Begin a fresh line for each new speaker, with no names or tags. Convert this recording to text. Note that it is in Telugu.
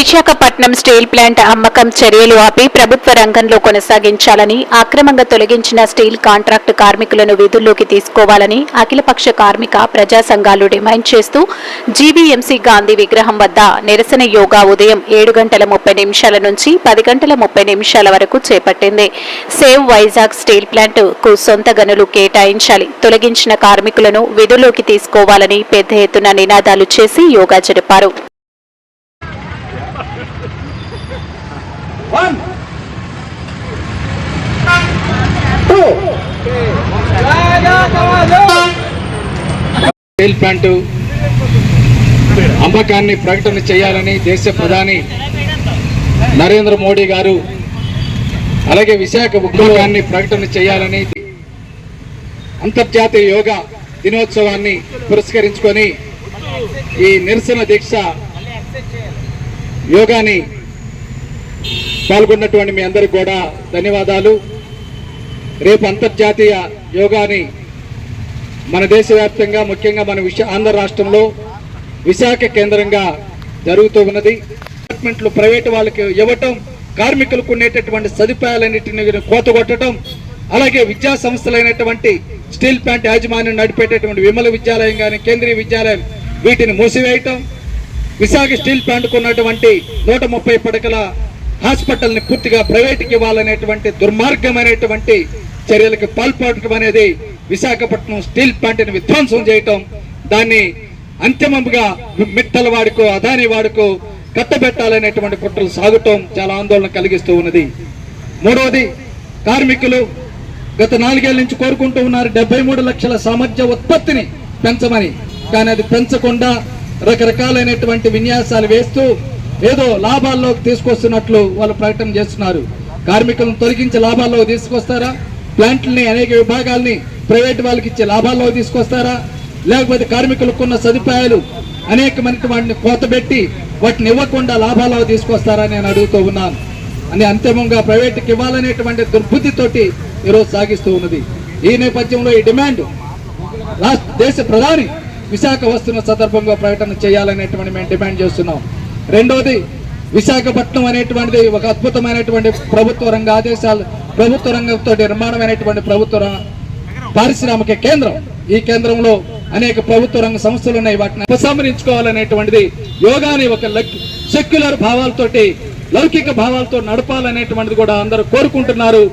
విశాఖపట్నం స్టీల్ ప్లాంట్ అమ్మకం చర్యలు ఆపి ప్రభుత్వ రంగంలో కొనసాగించాలని అక్రమంగా తొలగించిన స్టీల్ కాంట్రాక్టు కార్మికులను విధుల్లోకి తీసుకోవాలని అఖిలపక్ష కార్మిక ప్రజా సంఘాలు డిమాండ్ చేస్తూ జీవీఎంసీ గాంధీ విగ్రహం వద్ద నిరసన యోగా ఉదయం ఏడు గంటల ముప్పై నిమిషాల నుంచి పది గంటల ముప్పై నిమిషాల వరకు చేపట్టింది. సేవ్ వైజాగ్ స్టీల్ ప్లాంట్కు సొంత గనులు కేటాయించాలి. తొలగించిన కార్మికులను విధుల్లోకి తీసుకోవాలని పెద్ద ఎత్తున నినాదాలు చేసి యోగా జరిపారు.
One. Two.
స్టీల్ ప్లాంటు అమ్మకాన్ని ప్రకటన చేయాలని దేశ ప్రధాని నరేంద్ర మోడీ గారు అలాగే విశాఖ ఉద్యోగాన్ని ప్రకటన చేయాలని అంతర్జాతీయ యోగా దినోత్సవాన్ని పురస్కరించుకొని ఈ నిరసన దీక్ష యోగాని పాల్గొన్నటువంటి మీ అందరికి కూడా ధన్యవాదాలు. రేపు అంతర్జాతీయ యోగాని మన దేశవ్యాప్తంగా ముఖ్యంగా మన విశా ఆంధ్ర రాష్ట్రంలో విశాఖ కేంద్రంగా జరుగుతూ ఉన్నది. డిపార్ట్మెంట్లు ప్రైవేటు వాళ్ళకి ఇవ్వటం కార్మికులకు ఉండేటటువంటి సదుపాయాలన్నింటినీ కోతగొట్టడం అలాగే విద్యా సంస్థలైనటువంటి స్టీల్ ప్లాంట్ యాజమాన్యం నడిపేటటువంటి విమల విద్యాలయం కానీ కేంద్రీయ విద్యాలయం వీటిని మూసివేయటం విశాఖ స్టీల్ ప్లాంట్కు ఉన్నటువంటి నూట ముప్పై పడకల హాస్పిటల్ని పూర్తిగా ప్రైవేట్కి ఇవ్వాలనేటువంటి దుర్మార్గమైనటువంటి చర్యలకు పాల్పడటం అనేది విశాఖపట్నం స్టీల్ ప్లాంట్ని విధ్వంసం చేయటం దాన్ని అంతిమంగా మిట్టల వాడుకో అదాని వాడుకో కట్టబెట్టాలనేటువంటి కుట్రలు సాగటం చాలా ఆందోళన కలిగిస్తూ ఉన్నది. మూడవది కార్మికులు గత నాలుగేళ్ళ నుంచి కోరుకుంటూ ఉన్నారు డెబ్బై మూడు లక్షల సామర్థ్య ఉత్పత్తిని పెంచమని. కానీ అది పెంచకుండా రకరకాలైనటువంటి విన్యాసాలు వేస్తూ ఏదో లాభాల్లోకి తీసుకొస్తున్నట్లు వాళ్ళు ప్రకటన చేస్తున్నారు. కార్మికులను తొలగించి లాభాల్లో తీసుకొస్తారా? ప్లాంట్లని అనేక విభాగాల్ని ప్రైవేట్ వాళ్ళకి ఇచ్చే లాభాల్లో తీసుకొస్తారా? లేకపోతే కార్మికులకు ఉన్న సదుపాయాలు అనేకమంది వాటిని కోతబెట్టి వాటిని ఇవ్వకుండా లాభాల్లో తీసుకొస్తారా నేను అడుగుతూ ఉన్నాను. అని అంతిమంగా ప్రైవేట్కి ఇవ్వాలనేటువంటి దుర్బుద్ధితోటి ఈరోజు సాగిస్తూ ఉన్నది. ఈ నేపథ్యంలో ఈ డిమాండ్ రాష్ట్ర దేశ ప్రధాని విశాఖ వస్తున్న సందర్భంగా ప్రకటన చేయాలనేటువంటి మేము డిమాండ్ చేస్తున్నాం. రెండోది విశాఖపట్నం అనేటువంటిది ఒక అద్భుతమైనటువంటి ప్రభుత్వ రంగ ఆదేశాలు ప్రభుత్వ రంగంతో నిర్మాణమైనటువంటి ప్రభుత్వ పారిశ్రామిక కేంద్రం. ఈ కేంద్రంలో అనేక ప్రభుత్వ రంగ సంస్థలు ఉన్నాయి. వాటిని ఉపసంహరించుకోవాలనేటువంటిది యోగాని ఒక సెక్యులర్ భావాలతోటి లౌకిక భావాలతో నడపాలనేటువంటిది కూడా అందరూ కోరుకుంటున్నారు.